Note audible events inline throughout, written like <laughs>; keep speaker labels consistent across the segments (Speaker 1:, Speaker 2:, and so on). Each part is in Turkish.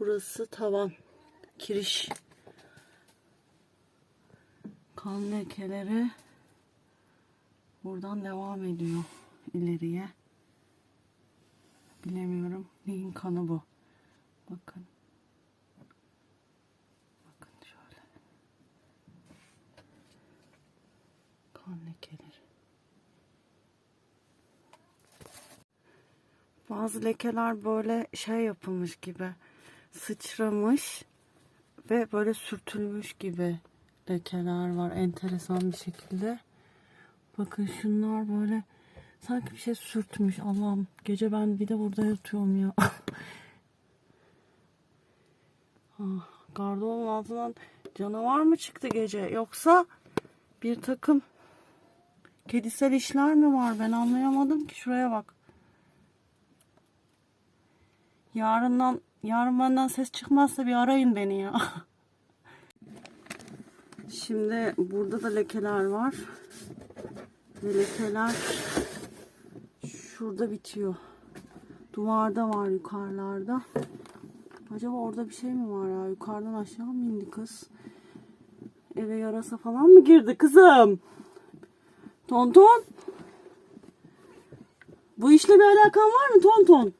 Speaker 1: Burası tavan. Kiriş. Kan lekeleri buradan devam ediyor ileriye. Bilemiyorum. Neyin kanı bu? Bakın. Bakın şöyle. Kan lekeleri. Bazı lekeler böyle şey yapılmış gibi sıçramış ve böyle sürtülmüş gibi lekeler var enteresan bir şekilde. Bakın şunlar böyle sanki bir şey sürtmüş. Allah'ım gece ben bir de burada yatıyorum ya. <laughs> ah, gardolun altından canavar mı çıktı gece yoksa bir takım kedisel işler mi var ben anlayamadım ki şuraya bak. Yarından yarın benden ses çıkmazsa bir arayın beni ya. Şimdi burada da lekeler var. Ve lekeler şurada bitiyor. Duvarda var yukarılarda. Acaba orada bir şey mi var ya? Yukarıdan aşağı mı indi kız? Eve yarasa falan mı girdi kızım? Tonton? Bu işle bir alakan var mı Tonton?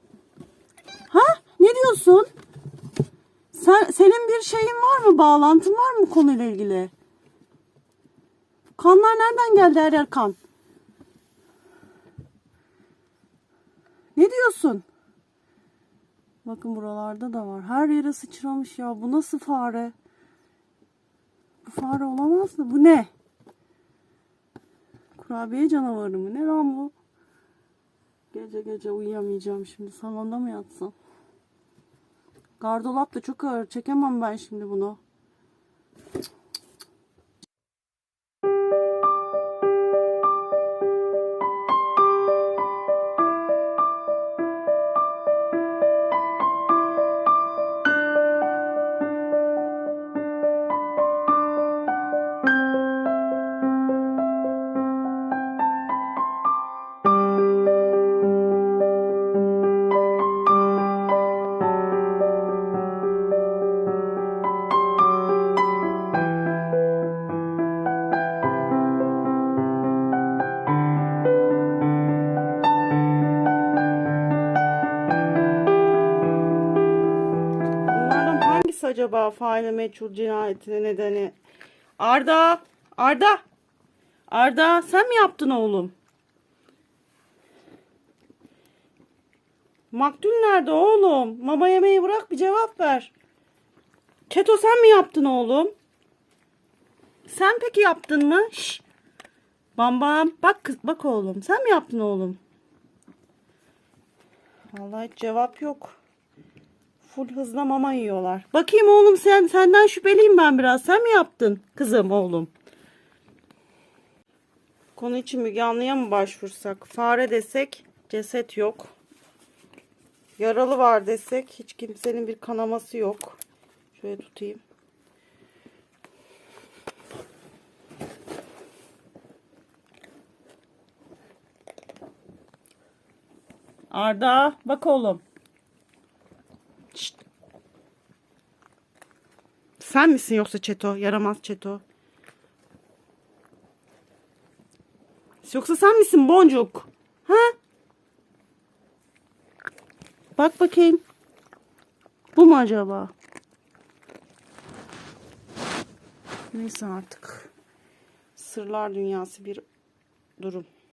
Speaker 1: Ne diyorsun? Sen senin bir şeyin var mı? Bağlantın var mı konuyla ilgili? Kanlar nereden geldi her kan? Ne diyorsun? Bakın buralarda da var. Her yere sıçramış ya. Bu nasıl fare? Bu fare olamaz mı? Bu ne? Kurabiye canavarı mı? Ne lan bu? Gece gece uyuyamayacağım şimdi. Salonda mı yatsam? Gardolap da çok ağır. Çekemem ben şimdi bunu. Acaba faile meçhul cinayetine nedeni? Arda! Arda! Arda sen mi yaptın oğlum? Maktul nerede oğlum? Mama yemeği bırak bir cevap ver. Çeto sen mi yaptın oğlum? Sen peki yaptın mı? Şş. Bam bam. Bak kız bak oğlum. Sen mi yaptın oğlum? Vallahi cevap yok. Full hızla mama yiyorlar. Bakayım oğlum sen senden şüpheliyim ben biraz. Sen mi yaptın kızım oğlum? Konu için Müge Anlı'ya mı başvursak? Fare desek ceset yok. Yaralı var desek hiç kimsenin bir kanaması yok. Şöyle tutayım. Arda bak oğlum. Sen misin yoksa Çeto? Yaramaz Çeto. Yoksa sen misin Boncuk? Ha? Bak bakayım. Bu mu acaba? Neyse artık. Sırlar dünyası bir durum.